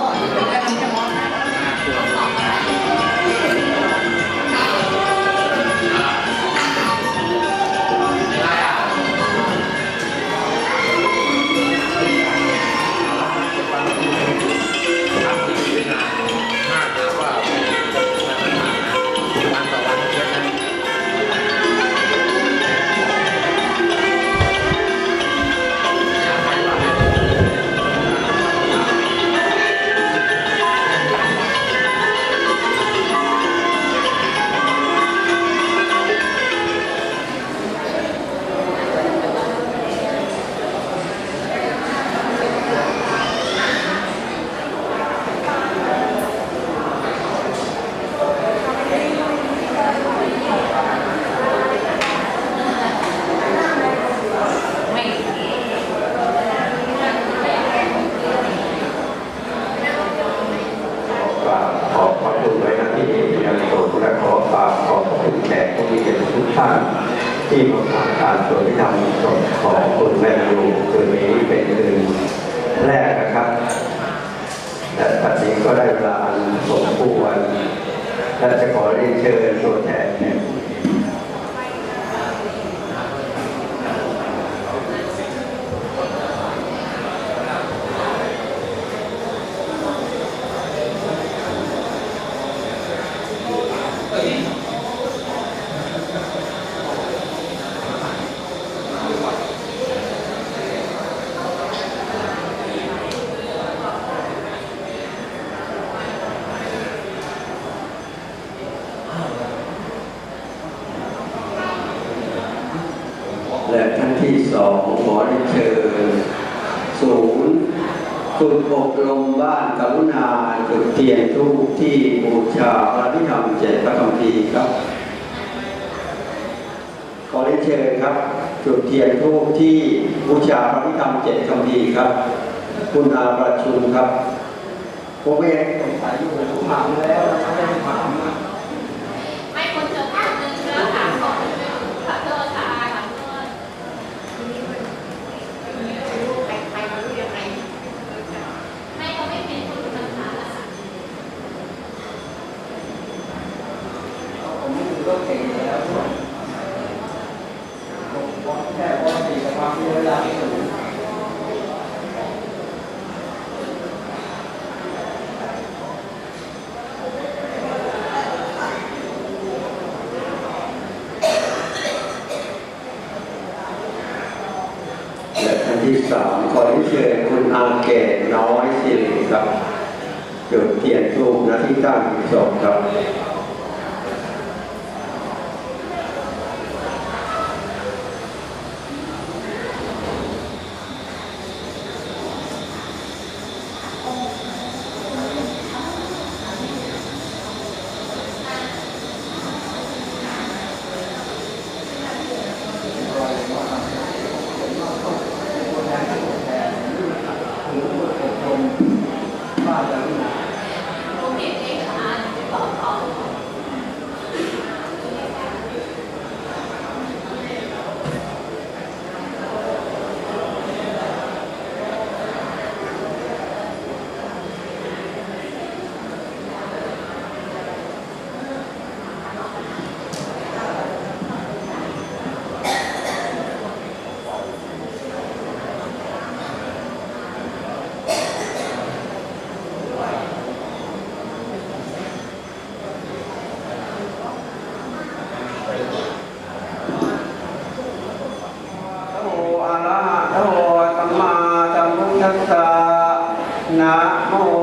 Come on. และท่านที่สองขอได้เชิญศูนย์ฝึกอบรมบ้านกรุณาจุดเทียนทุกที่บูชาพระพิธรรมเจ็ดพระคำพีครับ ขอได้เชิญครับ จุดเทียนทุกที่บูชาพระพิธรรมเจ็ดคำพีครับ คุณอาประชุมครับผมเองผมอายุผมถามแล้วไม่ได้ถาม ครับจุดเทียนทูบนะที่ตั้งศพครับ นะโม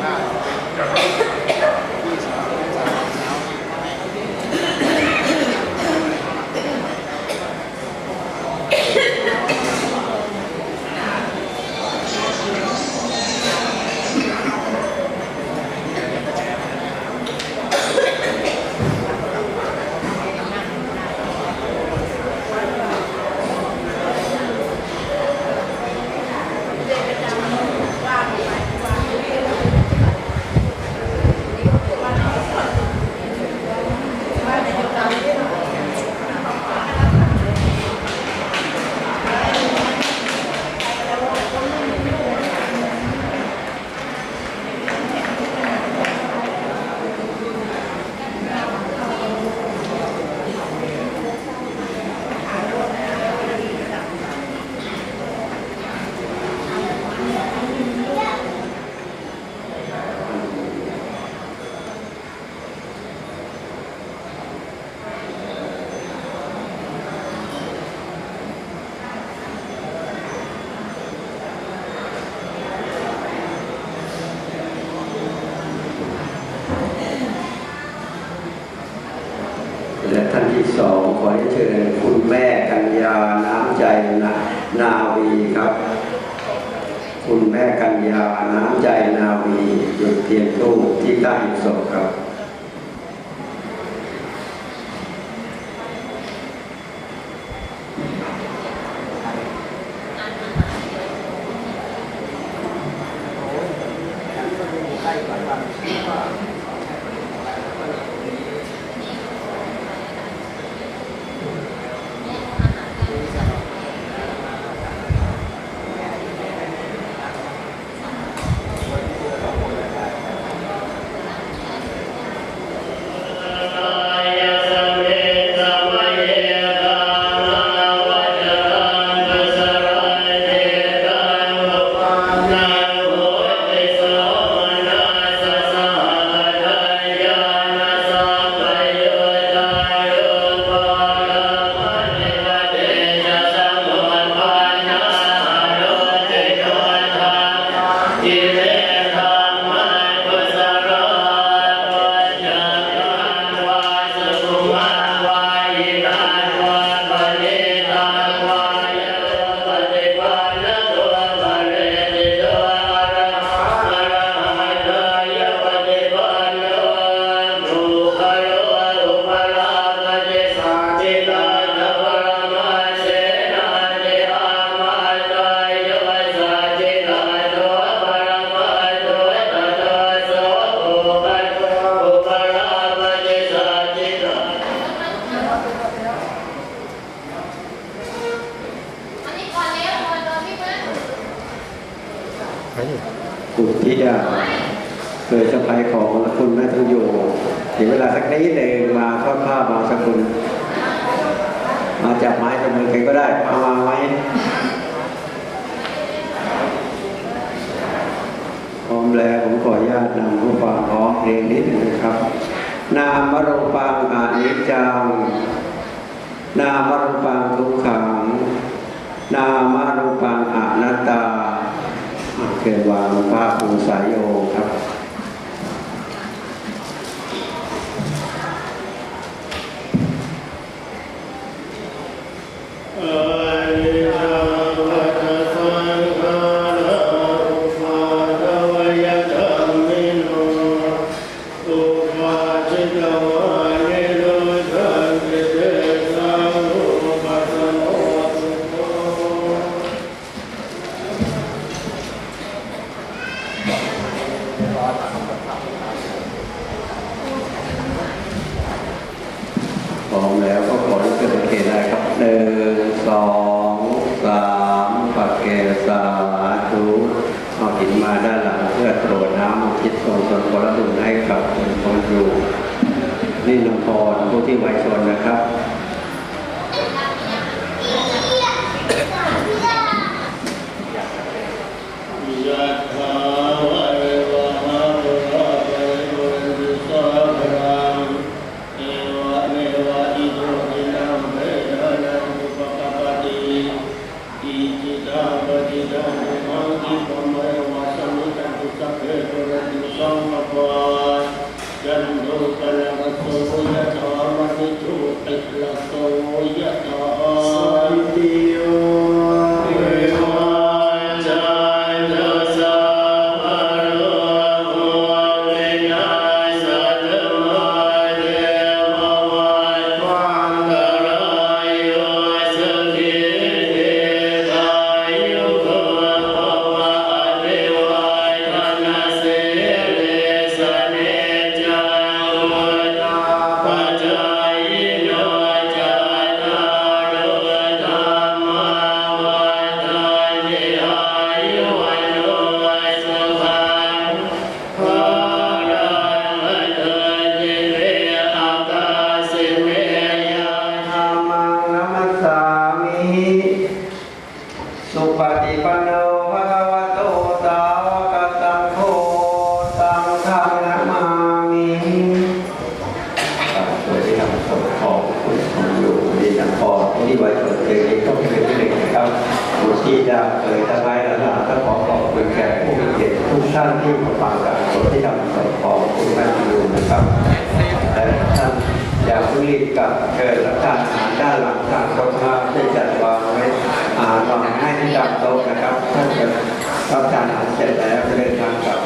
หน้าเป็น ที่สองขอเชิญคุณแม่กัญญาน้ำใจนะนาวีครับ คุณแม่กัญญาน้ำใจนาวีหยุดเทียงตู้ที่ใต้ศพครับ นิดหนึ่งมาทอดผ้ามาสักคนมาจับไม้จับมือใครก็ได้เอามาไว้พร้อมแล้วผมขออนุญาตนำผู้ฟังร้อมเรียนนิดหนึ่งนะครับ นามรูปังอนิจจังนามรูปังทุกขัง นามรูปังอนัตตาเกิดวางพระภูสายโยครับ ยาเอ่ยทั้งหลายทั้งหลายก็ขอขอบคุณแก่ผู้มีเกียรติทุกท่านที่มาฟังการสนทนาของคุณท่านอยู่นะครับแต่ท่านอยากพิ่รีบกับเกิดและการอาหารด้านหลังทางโต๊ะครับได้จัดวางไว้อาารวางให้ที่ดับโต๊ะนะครับท่านจะรับทารอาหารเสร็จแล้วเดินทางกลับ